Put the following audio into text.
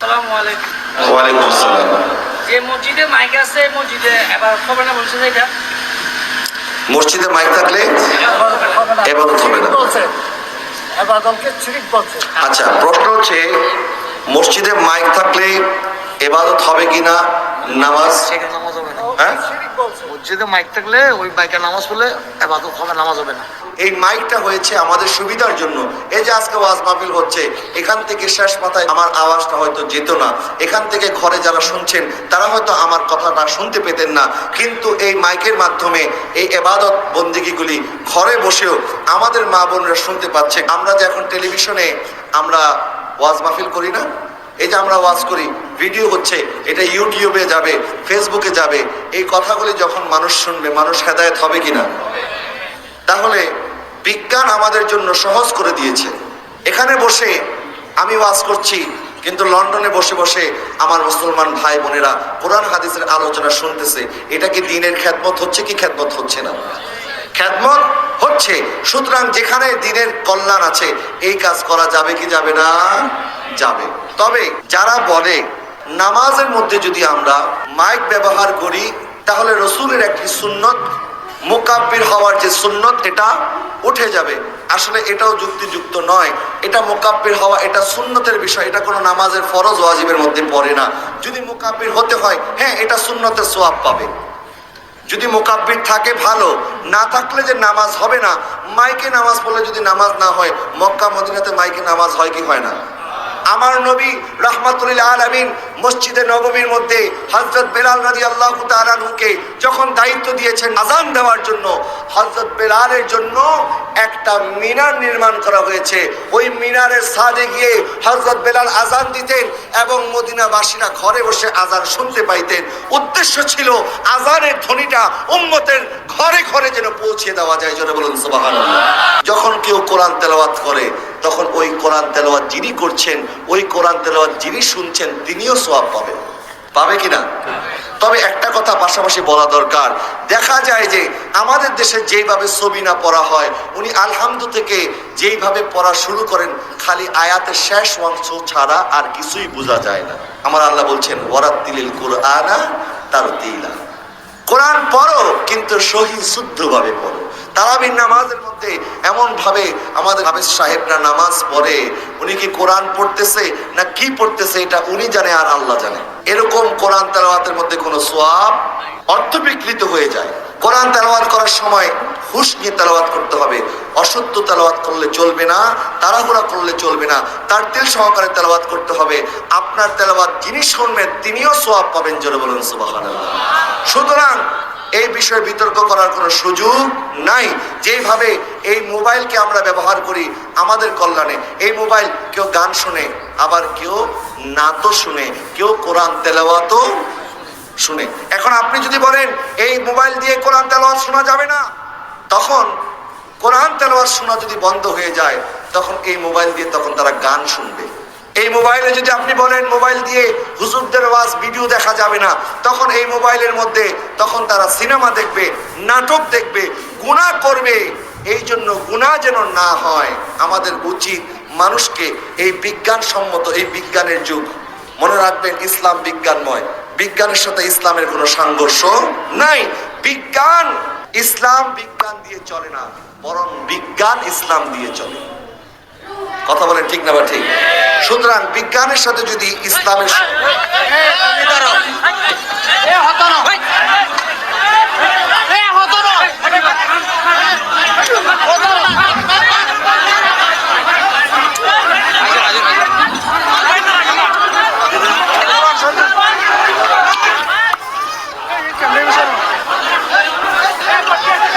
আসসালামু আলাইকুম। ওয়ালাইকুম আসসালাম। যে মসজিদে মাইক আছে মসজিদে এবার খবর না বলছে এটা? মসজিদে মাইক থাকলে এবাদত হবে না। আচ্ছা প্রশ্ন হচ্ছে মসজিদে মাইক থাকলে এবাদত হবে কিনা নামাজ? সেখানে নামাজ হবে না। হ্যাঁ? মসজিদে মাইক থাকলে ওই মাইকে নামাজ পড়লে এবাদত হবে নামাজ হবে না। এই মাইকটা হয়েছে আমাদের সুবিধার জন্য। এই যে আজকে ওয়াজ মাহফিল হচ্ছে এখান থেকে শেষ মাথায় আমার আওয়াজটা হয়তো যেত না। এখান থেকে ঘরে যারা শুনছেন তারা হয়তো আমার কথাটা শুনতে পেতেন না। কিন্তু এই মাইকের মাধ্যমে এই এবাদত বন্দিগিগুলি ঘরে বসেও আমাদের মা বোনরা শুনতে পাচ্ছে। আমরা যে এখন টেলিভিশনে আমরা ওয়াজ মাহফিল করি না? এই যে আমরা ওয়াজ করি ভিডিও হচ্ছে, এটা ইউটিউবে যাবে ফেসবুকে যাবে, এই কথাগুলি যখন মানুষ শুনবে, মানুষ হেদায়েত হবে কিনা? তাহলে বিজ্ঞান আমাদের জন্য সহজ করে দিয়েছে। এখানে বসে আমি ওয়াজ করছি, কিন্তু লন্ডনে বসে বসে আমার মুসলমান ভাই বোনেরা কোরআন হাদিসের আলোচনা শুনতেছে, এটা কি দিনের খ্যাতমত হচ্ছে কি খ্যাতমত হচ্ছে না? খ্যাতমত হচ্ছে, সুতরাং যেখানে দিনের কল্যাণ আছে, এই কাজ করা যাবে কি যাবে না? যাবে। তবে যারা বলে, নামাজের মধ্যে যদি আমরা মাইক ব্যবহার করি, তাহলে রসুলের একটি সুন্নত মোকাব্বির হওয়ার যে সুন্নত, এটা উঠে যাবে। আসলে এটাও যুক্তিযুক্ত নয়। এটা মোকাব্বির হওয়া, এটা সুন্নতের বিষয়। এটা কোনো নামাজের ফরজ, ওয়াজিবের মধ্যে পড়ে না। যদি মোকাব্বির হতে হয় হ্যাঁ এটা সুন্নতের সোয়াব পাবে। যদি মোকাব্বির থাকে, ভালো। না থাকলে যে নামাজ হবে না। মাইকে নামাজ পড়লে যদি নামাজ না হয়, মক্কা, মদিনাতে মাইকে নামাজ হয় কি হয় না? আমার নবী রহমাতুল্লাহ আলমিন মসজিদে নবমীর মধ্যে হজরত বেলাল রাজি আল্লাহ তালানহুকে যখন দায়িত্ব দিয়েছেন আজান দেওয়ার জন্য হজরত বেলালের জন্য একটা মিনার নির্মাণ করা হয়েছে। ওই মিনারের সাদে গিয়ে হজরত বেলাল আজান দিতেন এবং মদিনাবাসীরা ঘরে বসে আজান শুনতে পাইতেন। উদ্দেশ্য ছিল আজানের ধ্বনিটা উম্মতের ঘরে ঘরে যেন পৌঁছে দেওয়া যায় যেন বলুন যখন কেউ কোরআন তেলাওয়াত করে, তখন ওই কোরআন তেলাওয়াত যিনি করছেন, ওই কোরআন তেলাওয়াত যিনি শুনছেন, তিনিও সোয়াব পাবে। পাবে কিনা? তবে একটা কথা পাশাপাশি বলা দরকার। দেখা যায় যে আমাদের দেশে যেইভাবে ছবি না পড়া হয়, উনি আলহামদু থেকে যেইভাবে পড়া শুরু করেন, খালি আয়াতের শেষ অংশ ছাড়া আর কিছুই বোঝা যায় না। আমার আল্লাহ বলছেন, ওয়ারাত্তিলিল কুরআনা তার তিলা কোরআন পড়ো, কিন্তু সহি শুদ্ধভাবে পড়ো। তারাবির নামাজের মধ্যে এমন ভাবে আমাদের হাফেজ সাহেবরা নামাজ পড়ে, উনি কি কোরআন পড়তেছে না কি পড়তেছে এটা উনি জানে আর আল্লাহ জানে। এরকম কোরআন তালাবাতের মধ্যে কোনো সোয়াব অর্থ বিকৃত হয়ে যায়। কোরআন তেলাওয়াত করার সময় হুশ নিয়ে তেলাওয়াত করতে হবে। অসত্য তেলাওয়াত করলে চলবে না, তাড়াহুড়া করলে চলবে না। তার তেল সহকারে তেলাওয়াত করতে হবে। আপনার তেলাওয়াত যিনি শুনবেন, তিনিও সোয়াব পাবেন জোরে বলুন সুতরাং এই বিষয়ে বিতর্ক করার কোনো সুযোগ নাই। যেভাবে এই মোবাইলকে আমরা ব্যবহার করি, আমাদের কল্যাণে। এই মোবাইল কেউ গান শুনে, আবার কেউ নাতও শুনে, কেউ কোরআন তেলাওয়াতও শুনে। এখন আপনি যদি বলেন, এই মোবাইল দিয়ে কোরআন তেলাওয়াত শোনা যাবে না? তখন কোরআন তেলাওয়াত শোনা যদি বন্ধ হয়ে যায়, তখন এই মোবাইল দিয়ে তখন তারা গান শুনবে। এই মোবাইলে যদি আপনি বলেন, মোবাইল দিয়ে হুজুরদের ওয়াজ ভিডিও দেখা যাবে না, তখন এই মোবাইলের মধ্যে তখন তারা সিনেমা দেখবে, নাটক দেখবে, গুণা করবে। এই জন্য গুণা যেন না হয়, আমাদের উচিত মানুষকে এই বিজ্ঞানসম্মত, এই বিজ্ঞানের যুগ। মনে রাখবেন, ইসলাম বিজ্ঞানময়। বিজ্ঞানের সাথে ইসলামের কোনো সংঘর্ষ নাই। বিজ্ঞান, ইসলাম বিজ্ঞান দিয়ে চলে না, বরং বিজ্ঞান ইসলাম দিয়ে চলে। কথা বলেন ঠিক না বা ঠিক? সুতরাং বিজ্ঞানের সাথে যদি ইসলামের Thank you.